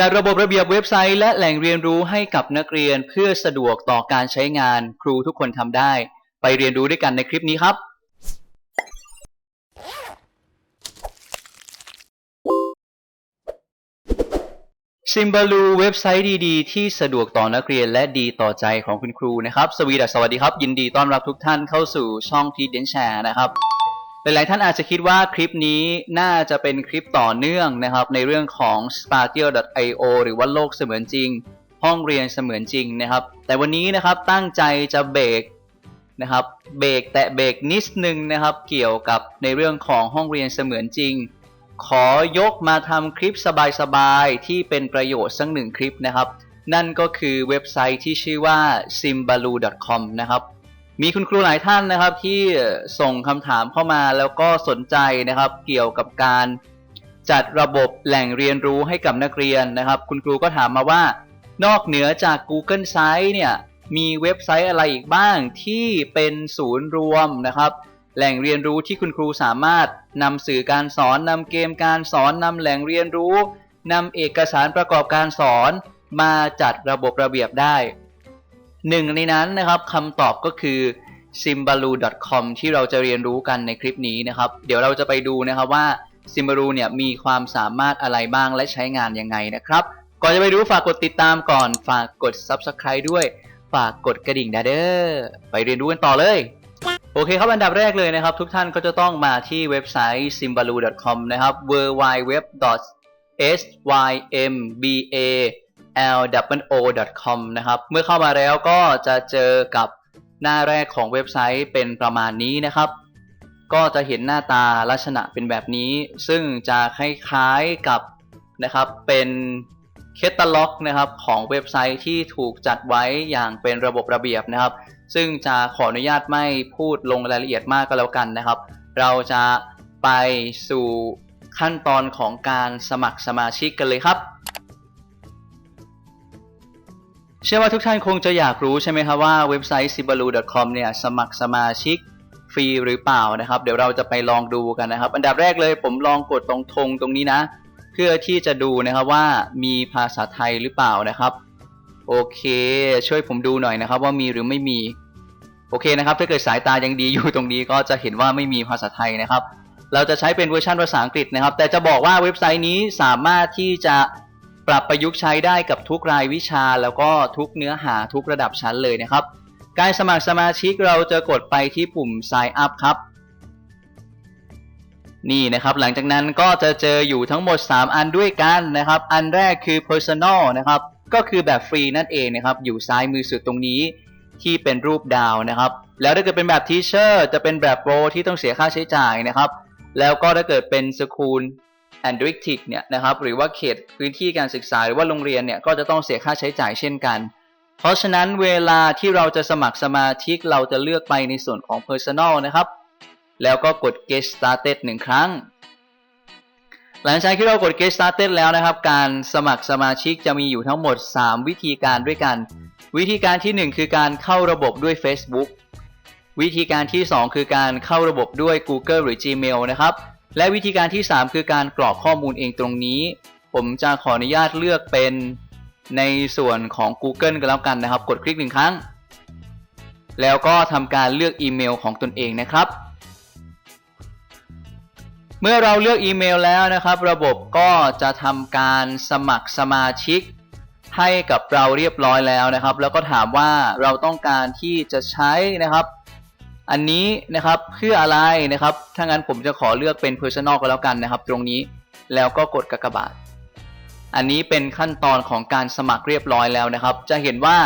จัดระบบระเบียบเว็บไซต์และแหล่งเรียนรู้ให้กับนักเรียนเพื่อสะดวกต่อการใช้งานครูทุกคนทำได้ ไปเรียนรู้ด้วยกันในคลิปนี้ครับ ซิมบาลูเว็บไซต์ดีๆ ที่สะดวกต่อนักเรียนและดีต่อใจของคุณครูนะครับ สวีดัสสวัสดีครับ ยินดีต้อนรับทุกท่านเข้าสู่ช่องทีเดนแชร์นะครับ หลายๆท่านอาจจะคิดว่าคลิปนี้น่าจะเป็นคลิปต่อเนื่องนะครับ ในเรื่องของ sparkle.io หรือว่าโลกเสมือนจริง ห้องเรียนเสมือนจริงนะครับ แต่วันนี้นะครับตั้งใจจะเบรกนะครับเบรกแตะเบรกนิดนึงนะครับ เกี่ยวกับในเรื่องของห้องเรียนเสมือนจริง ขอยกมาทำคลิปสบายๆ ที่เป็นประโยชน์สักหนึ่งคลิปนะครับ นั่นก็คือเว็บไซต์ที่ชื่อว่า simbaloo.com นะครับ มีคุณครูหลายท่านนะครับที่ส่งคำถามเข้ามาแล้วก็สนใจนะครับ เกี่ยวกับการจัดระบบแหล่งเรียนรู้ให้กับนักเรียนนะครับ คุณครูก็ถามมาว่า นอกเหนือจาก Google Site เนี่ยมีเว็บไซต์อะไรอีกบ้างที่เป็นศูนย์รวมนะครับ แหล่งเรียนรู้ที่คุณครูสามารถนำสื่อการสอนนำเกมการสอนนำแหล่งเรียนรู้นำเอกสารประกอบการสอนมาจัดระบบระเบียบได้ หนึ่งในนั้นนะครับคำตอบก็คือ simbaloo.com ที่เราจะเรียนรู้กันในคลิปนี้นะครับ เดี๋ยวเราจะไปดูนะครับว่า simbaloo เนี่ยมีความสามารถอะไรบ้างและใช้งานยังไงนะครับ ก่อนจะไปดูฝากกดติดตามก่อน ฝากกด subscribe ด้วย ฝากกดกระดิ่งนะเด้อไปเรียนรู้กันต่อเลย โอเคครับอันดับแรกเลยนะครับ ทุกท่านก็จะต้องมาที่เว็บไซต์ simbaloo.com นะครับ w w w s y m b a l o com นะครับ เมื่อเข้ามาแล้วก็จะเจอกับหน้าแรกของเว็บไซต์เป็นประมาณนี้นะครับ ก็จะเห็นหน้าตาลักษณะเป็นแบบนี้ ซึ่งจะคล้ายๆกับนะครับเป็นเคตตาล็อกนะครับของเว็บไซต์ที่ถูกจัดไว้อย่างเป็นระบบระเบียบนะครับ ซึ่งจะขออนุญาตไม่พูดลงรายละเอียดมากก็แล้วกันนะครับ เราจะไปสู่ขั้นตอนของการสมัครสมาชิกกันเลยครับ เชื่อว่าทุกท่านคงจะอยากรู้ใช่ไหมครับว่าเว็บไซต์ sibalu.com เนี่ยสมัครสมาชิกฟรีหรือเปล่านะครับ เดี๋ยวเราจะไปลองดูกันนะครับ อันดับแรกเลยผมลองกดตรงธงตรงนี้นะ เพื่อที่จะดูนะครับว่ามีภาษาไทยหรือเปล่านะครับ โอเค ช่วยผมดูหน่อยนะครับว่ามีหรือไม่มี โอเคนะครับ ถ้าเกิดสายตายังดีอยู่ตรงนี้ก็จะเห็นว่าไม่มีภาษาไทยนะครับ เราจะใช้เป็นเวอร์ชันภาษาอังกฤษนะครับ แต่จะบอกว่าเว็บไซต์นี้สามารถที่จะ ปรับประยุกต์ใช้ได้กับทุกรายวิชาแล้วก็ทุกเนื้อหาทุกระดับชั้นเลยนะครับ การสมัครสมาชิกเราจะกดไปที่ปุ่ม sign up ครับ นี่นะครับหลังจากนั้นก็จะเจออยู่ทั้งหมด 3 อันด้วยกันนะครับ อันแรกคือ personal นะครับก็คือแบบฟรีนั่นเองนะครับ อยู่ซ้ายมือสุดตรงนี้ที่เป็นรูปดาวนะครับ แล้วถ้าเกิดเป็นแบบ teacher จะเป็นแบบโปรที่ต้องเสียค่าใช้จ่ายนะครับ แล้วก็ถ้าเกิดเป็นสกู๊ school and district เนี่ยนะครับหรือว่าเขตพื้นที่การศึกษาหรือว่าโรงเรียนเนี่ยก็จะต้องเสียค่าใช้จ่ายเช่นกัน เพราะฉะนั้นเวลาที่เราจะสมัครสมาชิกเราจะเลือกไปในส่วนของ personal นะครับ แล้วก็กด get started หนึ่งครั้ง หลังจากที่เรากด get started แล้วนะครับ การสมัครสมาชิกจะมีอยู่ทั้งหมด 3 วิธีการด้วยกัน วิธีการที่ 1 คือการเข้าระบบด้วย Facebook วิธีการที่ 2 คือการเข้าระบบด้วย Google หรือ Gmail นะครับ และวิธีการที่ 3 คือการกรอกข้อมูลเองตรงนี้ ผมจะขออนุญาตเลือกเป็นในส่วนของ Google กันแล้วกันนะครับ กดคลิกหนึ่งครั้ง แล้วก็ทำการเลือกอีเมลของตนเองนะครับ เมื่อเราเลือกอีเมลแล้วนะครับ ระบบก็จะทำการสมัครสมาชิก ให้กับเราเรียบร้อยแล้วนะครับ แล้วก็ถามว่าเราต้องการที่จะใช้นะครับ อันนี้นะครับเพื่ออะไรนะครับ ถ้างั้นผมจะขอเลือกเป็น Personal ก็แล้วกันนะครับ ตรงนี้แล้วก็กดกากบาท อันนี้เป็นขั้นตอนของการสมัครเรียบร้อยแล้วนะครับ จะเห็นว่า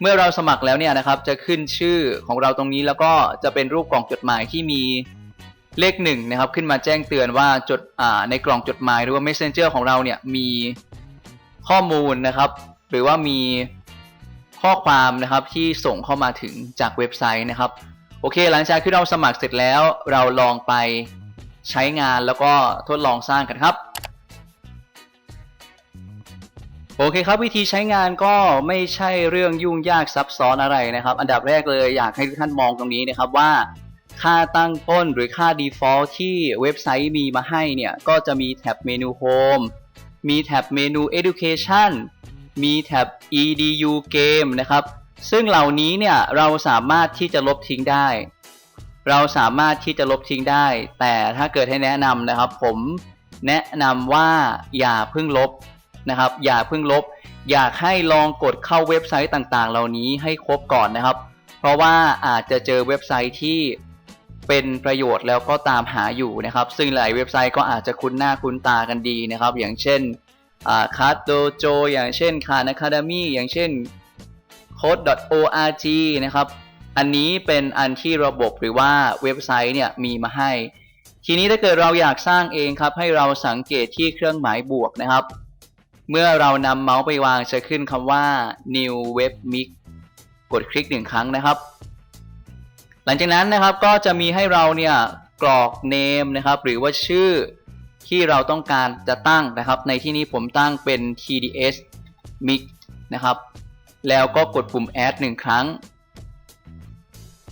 เมื่อเราสมัครแล้วเนี่ยนะครับ จะขึ้นชื่อของเราตรงนี้แล้วก็จะเป็นรูปกล่องจดหมายที่มีเลขหนึ่งนะครับ ขึ้นมาแจ้งเตือนว่าจดาในกล่องจดหมายหรือว่า Messenger ของเราเนี่ยมีข้อมูลนะครับ หรือว่ามีข้อความนะครับที่ส่งเข้ามาถึงจากเว็บไซต์นะครับ โอเค หลังจากที่เราสมัครเสร็จแล้วเราลองไปใช้งานแล้วก็ทดลองสร้างกันครับ โอเคครับวิธีใช้งานก็ไม่ใช่เรื่องยุ่งยากซับซ้อนอะไรนะครับ อันดับแรกเลยอยากให้ทุกท่านมองตรงนี้นะครับว่า ค่าตั้งต้นหรือค่า default ที่เว็บไซต์มีมาให้เนี่ย ก็จะมีแท็บเมนู Home มีแท็บเมนู education มีแท็บ edu game นะครับ ซึ่งเหล่านี้เนี่ยเราสามารถที่จะลบทิ้งได้ เราสามารถที่จะลบทิ้งได้ แต่ถ้าเกิดให้แนะนำนะครับ ผมแนะนำว่าอย่าเพิ่งลบนะครับ อย่าเพิ่งลบ อยากให้ลองกดเข้าเว็บไซต์ต่างๆ เหล่านี้ให้ครบก่อนนะครับ เพราะว่าอาจจะเจอเว็บไซต์ที่เป็นประโยชน์แล้วก็ตามหาอยู่นะครับ ซึ่งหลายเว็บไซต์ก็อาจจะคุ้นหน้าคุ้นตากันดีนะครับ อย่างเช่นคาร์ดโดโจอย่างเช่นคานอะคาเดมี่อย่างเช่น code.org นะครับ อันนี้เป็นอันที่ระบบหรือว่าเว็บไซต์เนี่ยมีมาให้ ทีนี้ถ้าเกิดเราอยากสร้างเองครับ ให้เราสังเกตที่เครื่องหมายบวกนะครับ เมื่อเรานำเมาส์ไปวางจะขึ้นคำว่า new web mix กดคลิกหนึ่งครั้งนะครับ หลังจากนั้นนะครับก็จะมีให้เราเนี่ยกรอก name นะครับ หรือว่าชื่อที่เราต้องการจะตั้งนะครับ ในที่นี้ผมตั้งเป็น tds mix นะครับ แล้วก็กดปุ่ม add หนึ่งครั้ง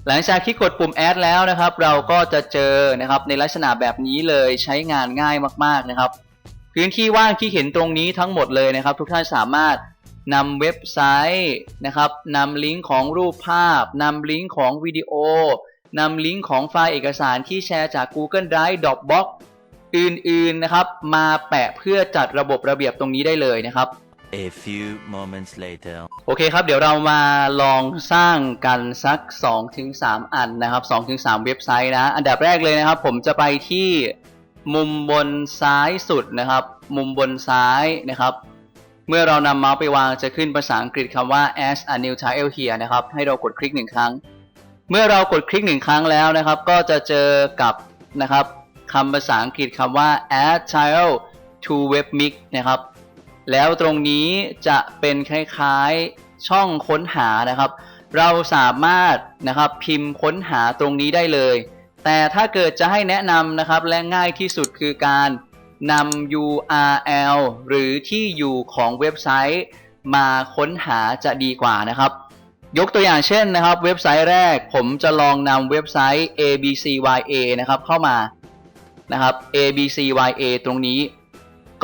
หลังจากที่กดปุ่ม add แล้วนะครับ เราก็จะเจอนะครับในลักษณะแบบนี้เลยใช้งานง่ายมากๆนะครับ พื้นที่ว่างที่เห็นตรงนี้ทั้งหมดเลยนะครับ ทุกท่านสามารถนำเว็บไซต์นะครับนำลิงก์ของรูปภาพนำลิงก์ของวิดีโอนำลิงก์ของไฟล์เอกสารที่แชร์จาก Google Drive Dropbox อื่นๆนะครับ มาแปะเพื่อจัดระบบระเบียบตรงนี้ได้เลยนะครับ A few moments later. โอเคครับ เดี๋ยวเรามาลองสร้างกันสัก 2-3 อันนะครับ 2-3 เว็บไซต์นะ อันดับแรกเลยนะครับ ผมจะไปที่มุมบนซ้ายสุดนะครับ มุมบนซ้ายนะครับ เมื่อเรานำเมาส์ไปวางจะขึ้นภาษาอังกฤษคำว่า as a new tile here นะครับ ให้เรากดคลิกหนึ่งครั้ง เมื่อเรากดคลิกหนึ่งครั้งแล้วนะครับ ก็จะเจอกับนะครับคำภาษาอังกฤษคำว่า add tile to web mix นะครับ แล้วตรงนี้จะเป็นคล้ายๆช่องค้นหานะครับ เราสามารถนะครับพิมพ์ค้นหาตรงนี้ได้เลย แต่ถ้าเกิดจะให้แนะนำนะครับและง่ายที่สุดคือการนำ URL หรือที่อยู่ของเว็บไซต์มาค้นหาจะดีกว่านะครับ ยกตัวอย่างเช่นนะครับ เว็บไซต์แรกผมจะลองนำเว็บไซต์ abcya นะครับเข้ามานะครับ abcya ตรงนี้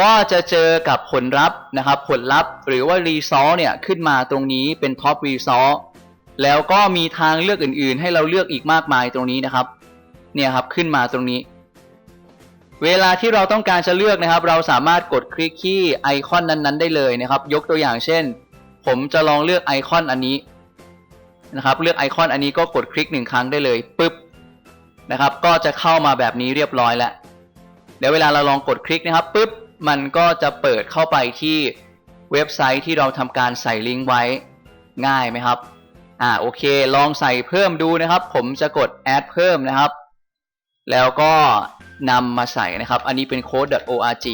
ก็จะเจอกับผลลัพธ์นะครับ ผลลัพธ์หรือว่า result เนี่ยขึ้นมาตรงนี้เป็น top result แล้วก็มีทางเลือกอื่นๆ ให้เราเลือกอีกมากมายตรงนี้นะครับ เนี่ยครับขึ้นมาตรงนี้ เวลาที่เราต้องการจะเลือกนะครับ เราสามารถกดคลิกที่ไอคอนนั้นๆ ได้เลยนะครับ ยกตัวอย่างเช่น ผมจะลองเลือกไอคอนอันนี้นะครับ เลือกไอคอนอันนี้ก็กดคลิกหนึ่งครั้งได้เลยปึ๊บนะครับ ก็จะเข้ามาแบบนี้เรียบร้อยแล้ว เดี๋ยวเวลาเราลองกดคลิกนะครับปึ๊บ มันก็จะเปิดเข้าไปที่เว็บไซต์ที่เราทำการใส่ลิงก์ไว้ง่ายไหมครับ อ่าโอเค ลองใส่เพิ่มดูนะครับ ผมจะกด add เพิ่มนะครับ แล้วก็นำมาใส่นะครับ อันนี้เป็น code.org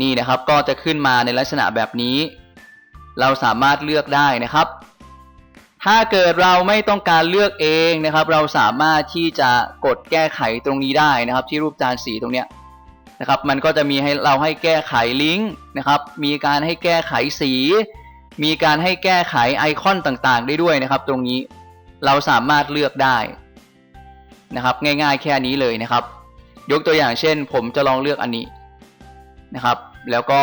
นี่นะครับก็จะขึ้นมาในลักษณะแบบนี้ เราสามารถเลือกได้นะครับ ถ้าเกิดเราไม่ต้องการเลือกเองนะครับ เราสามารถที่จะกดแก้ไขตรงนี้ได้นะครับ ที่รูปจานสีตรงเนี้ย นะครับ มันก็จะมีให้เราให้แก้ไขลิงก์นะครับ มีการให้แก้ไขสี มีการให้แก้ไขไอคอนต่างๆ ได้ด้วยนะครับ ตรงนี้เราสามารถเลือกได้นะครับง่ายๆแค่นี้เลยนะครับ ยกตัวอย่างเช่น ผมจะลองเลือกอันนี้นะครับ แล้วก็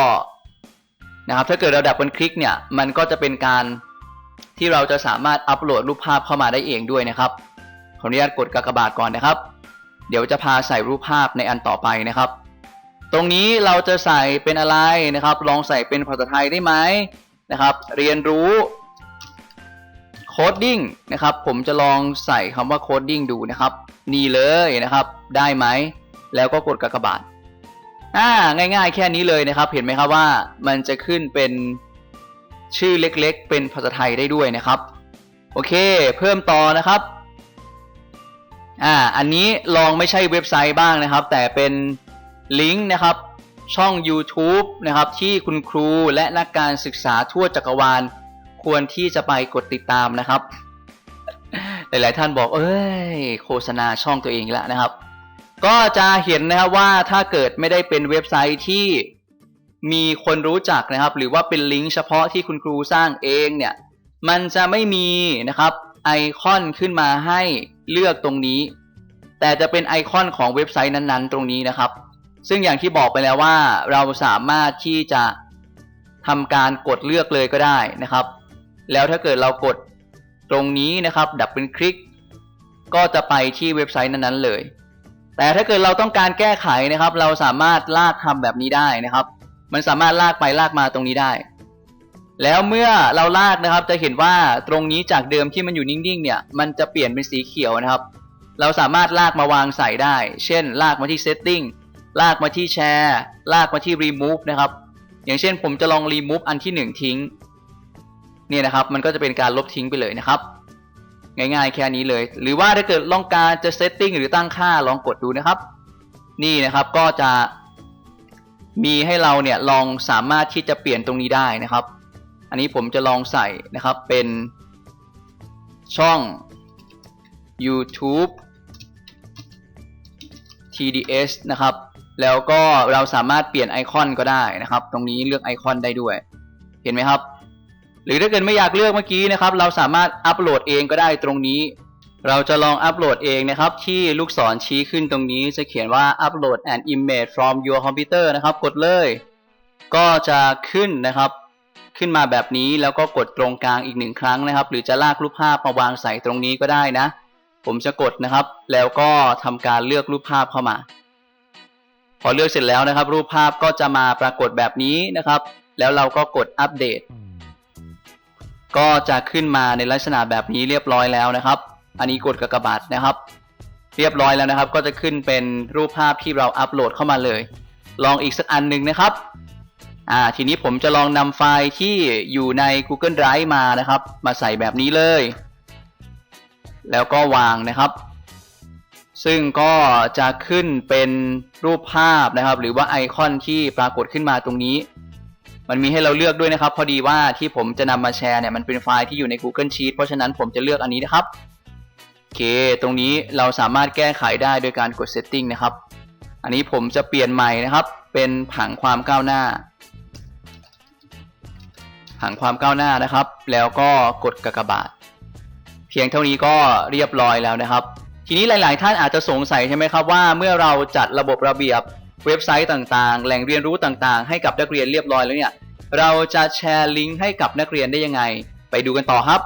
นะครับถ้าเกิดเราดับบนคลิกเนี่ยมันก็จะเป็นการที่เราจะสามารถอัปโหลดรูปภาพเข้ามาได้เองด้วยนะครับขออนุญาตกดกากบาทก่อนนะครับ เดี๋ยวจะพาใส่รูปภาพในอันต่อไปนะครับ ตรงนี้เราจะใส่เป็นอะไรนะครับ ลองใส่เป็นภาษาไทยได้ไหมนะครับ เรียนรู้โคดดิ้งนะครับ ผมจะลองใส่คำว่าโคดดิ้งดูนะครับ นี่เลยนะครับ ได้ไหม แล้วก็กดกากบาทอ่าง่ายๆ แค่นี้เลยนะครับ เห็นไหมครับว่ามันจะขึ้นเป็นชื่อเล็กๆ เป็นภาษาไทยได้ด้วยนะครับ โอเค เพิ่มต่อนะครับอ่าอันนี้ลองไม่ใช่เว็บไซต์บ้างนะครับ แต่เป็น ลิงก์นะครับช่อง YouTube นะครับที่คุณครูและนักการศึกษาทั่วจักรวาล ควรที่จะไปกดติดตามนะครับ หลาย ๆ ท่านบอก เอ้ย โฆษณาช่องตัวเองแล้วนะครับ ก็จะเห็นนะครับว่าถ้าเกิดไม่ได้เป็นเว็บไซต์ที่มีคนรู้จักนะครับ หรือว่าเป็นลิงก์เฉพาะที่คุณครูสร้างเองเนี่ย มันจะไม่มีนะครับไอคอนขึ้นมาให้เลือกตรงนี้ แต่จะเป็นไอคอนของเว็บไซต์นั้น ๆ ตรงนี้นะครับ ซึ่งอย่างที่บอกไปแล้วว่าเราสามารถที่จะทำการกดเลือกเลยก็ได้นะครับ แล้วถ้าเกิดเรากดตรงนี้นะครับ ดับเบิลคลิก ก็จะไปที่เว็บไซต์นั้นๆเลย แต่ถ้าเกิดเราต้องการแก้ไขนะครับ เราสามารถลากทำแบบนี้ได้นะครับ มันสามารถลากไปลากมาตรงนี้ได้ แล้วเมื่อเราลากนะครับจะเห็นว่าตรงนี้จากเดิมที่มันอยู่นิ่งๆเนี่ย มันจะเปลี่ยนเป็นสีเขียวนะครับ เราสามารถลากมาวางใส่ได้ เช่น ลากมาที่ setting ลากมาที่แชร์ลากมาที่ remove นะครับ อย่างเช่นผมจะลอง remove อันที่หนึ่งทิ้งเนี่ยนะครับ มันก็จะเป็นการลบทิ้งไปเลยนะครับ ง่ายๆแค่นี้เลย หรือว่าถ้าเกิดลองการจะ setting หรือตั้งค่าลองกดดูนะครับ นี่นะครับก็จะมีให้เราเนี่ยลองสามารถที่จะเปลี่ยนตรงนี้ได้นะครับ อันนี้ผมจะลองใส่นะครับเป็นช่อง YouTube TDS นะครับ แล้วก็เราสามารถเปลี่ยนไอคอนก็ได้นะครับ ตรงนี้เลือกไอคอนได้ด้วย เห็นไหมครับ หรือถ้าเกิดไม่อยากเลือกเมื่อกี้นะครับ เราสามารถอัปโหลดเองก็ได้ตรงนี้ เราจะลองอัปโหลดเองนะครับ ที่ลูกศรชี้ขึ้นตรงนี้จะเขียนว่า upload an image from your computer นะครับ กดเลย ก็จะขึ้นนะครับ ขึ้นมาแบบนี้แล้วก็กดตรงกลางอีกหนึ่งครั้งนะครับ หรือจะลากรูปภาพมาวางใส่ตรงนี้ก็ได้นะ ผมจะกดนะครับ แล้วก็ทำการเลือกรูปภาพเข้ามา พอเลือกเสร็จแล้วนะครับ รูปภาพก็จะมาปรากฏแบบนี้นะครับ แล้วเราก็กดอัปเดต ก็จะขึ้นมาในลักษณะแบบนี้เรียบร้อยแล้วนะครับ อันนี้กดกากบาทนะครับ เรียบร้อยแล้วนะครับ ก็จะขึ้นเป็นรูปภาพที่เราอัปโหลดเข้ามาเลย ลองอีกสักอันหนึ่งนะครับอ่าทีนี้ผมจะลองนำไฟล์ที่อยู่ใน Google Drive มานะครับ มาใส่แบบนี้เลย แล้วก็วางนะครับ ซึ่งก็จะขึ้นเป็นรูปภาพนะครับ หรือว่าไอคอนที่ปรากฏขึ้นมาตรงนี้ มันมีให้เราเลือกด้วยนะครับ พอดีว่าที่ผมจะนำมาแชร์เนี่ยมันเป็นไฟล์ที่อยู่ใน Google Sheet เพราะฉะนั้นผมจะเลือกอันนี้นะครับโอเค ตรงนี้เราสามารถแก้ไขได้โดยการกด Setting นะครับ อันนี้ผมจะเปลี่ยนใหม่นะครับ เป็นผังความก้าวหน้า ผังความก้าวหน้านะครับ แล้วก็กดกากบาท เพียงเท่านี้ก็เรียบร้อยแล้วนะครับ ทีนี้หลาย ๆ ท่านอาจจะสงสัยใช่ไหมครับว่าเมื่อเราจัดระบบระเบียบเว็บไซต์ต่าง ๆ แหล่งเรียนรู้ต่าง ๆ ให้กับนักเรียนเรียบร้อยแล้วเนี่ย เราจะแชร์ลิงก์ให้กับนักเรียนได้ยังไง ไปดูกันต่อครับ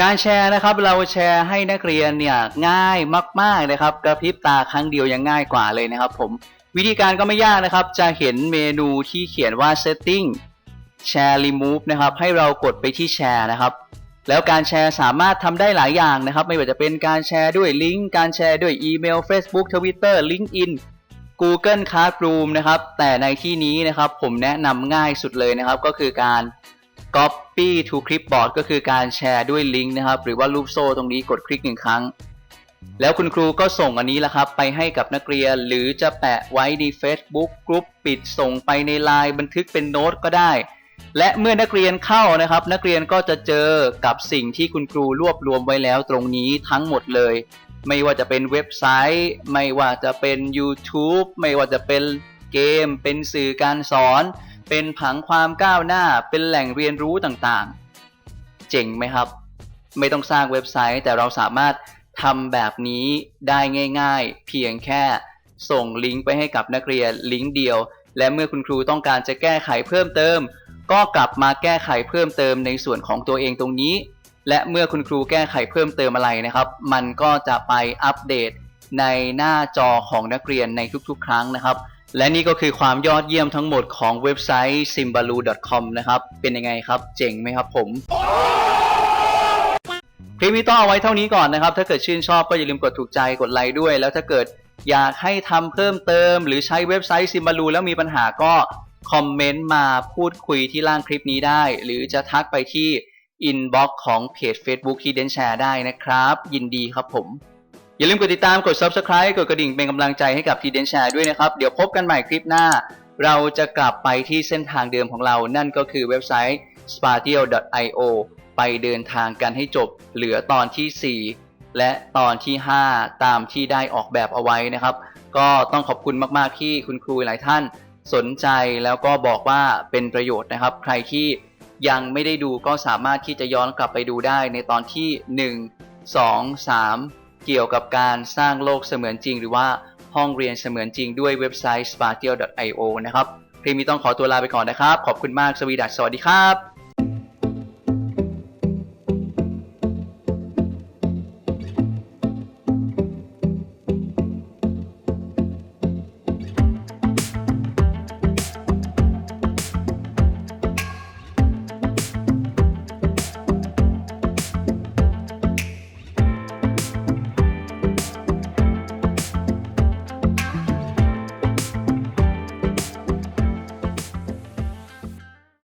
การแชร์นะครับเราแชร์ให้นักเรียนเนี่ยง่ายมากๆนะครับกระพริบตาครั้งเดียวยังง่ายกว่าเลยนะครับ ผมวิธีการก็ไม่ยากนะครับ จะเห็นเมนูที่เขียนว่า setting share remove นะครับ ให้เรากดไปที่แชร์นะครับ แล้วการแชร์สามารถทำได้หลายอย่างนะครับ ไม่ว่าจะเป็นการแชร์ด้วยลิงก์การแชร์ด้วยอีเมล Facebook Twitter LinkedIn Google Classroom นะครับ แต่ในที่นี้นะครับผมแนะนำง่ายสุดเลยนะครับ ก็คือการ Copy to Clipboard ก็คือการแชร์ด้วยลิงก์นะครับ หรือว่ารูปโซ่ตรงนี้กดคลิกหนึ่งครั้ง แล้วคุณครูก็ส่งอันนี้แหละครับ ไปให้กับนักเรียน หรือจะแปะไว้ใน Facebook กรุ๊ปปิดส่งไปในไลน์บันทึกเป็นโน้ตก็ได้ และเมื่อนักเรียนเข้านะครับ นักเรียนก็จะเจอกับสิ่งที่คุณครูรวบรวมไว้แล้วตรงนี้ทั้งหมดเลย ไม่ว่าจะเป็นเว็บไซต์ ไม่ว่าจะเป็น YouTube ไม่ว่าจะเป็นเกม เป็นสื่อการสอน เป็นผังความก้าวหน้า เป็นแหล่งเรียนรู้ต่างๆ เจ๋งไหมครับ ไม่ต้องสร้างเว็บไซต์ แต่เราสามารถทำแบบนี้ได้ง่ายๆ เพียงแค่ส่งลิงก์ไปให้กับนักเรียนลิงก์เดียว และเมื่อคุณครูต้องการจะแก้ไขเพิ่มเติม ก็กลับมาแก้ไขเพิ่มเติมในส่วนของตัวเองตรงนี้ และเมื่อคุณครูแก้ไขเพิ่มเติมอะไรนะครับ มันก็จะไปอัปเดตในหน้าจอของนักเรียนในทุกๆ ครั้งนะครับ และนี่ก็คือความยอดเยี่ยมทั้งหมดของเว็บไซต์ simbaloo.com นะครับ เป็นยังไงครับ เจ๋งไหมครับผม คลิปนี้ต้องเอาไว้เท่านี้ก่อนนะครับ ถ้าเกิดชื่นชอบก็อย่าลืมกดถูกใจกดไลค์ด้วย แล้วถ้าเกิดอยากให้ทำเพิ่มเติม หรือใช้เว็บไซต์ Simbaloo แล้วมีปัญหาก็ คอมเมนต์มาพูดคุยที่ล่างคลิปนี้ได้ หรือจะทักไปที่อินบ็อกซ์ของเพจ Facebook ที่เดนแชร์ได้นะครับ ยินดีครับผม อย่าลืมกดติดตามกด Subscribe กดกระดิ่งเป็นกำลังใจให้กับทีเดนแชร์ด้วยนะครับ เดี๋ยวพบกันใหม่คลิปหน้า เราจะกลับไปที่เส้นทางเดิมของเรา นั่นก็คือเว็บไซต์ spartial.io ไปเดินทางกันให้จบเหลือตอนที่ 4 และตอนที่ 5 ตามที่ได้ออกแบบเอาไว้นะครับ ก็ต้องขอบคุณมาก ๆ ที่คุณครูหลายท่าน สนใจแล้วก็บอกว่าเป็นประโยชน์นะครับ ใครที่ยังไม่ได้ดูก็สามารถที่จะย้อนกลับไปดูได้ในตอนที่ 1 2 3 เกี่ยวกับการสร้างโลกเสมือนจริง หรือว่าห้องเรียนเสมือนจริงด้วยเว็บไซต์ spatial.io นะครับคลิปนี้ต้องขอตัวลาไปก่อนนะครับ ขอบคุณมาก สวีดัสสวัสดีครับ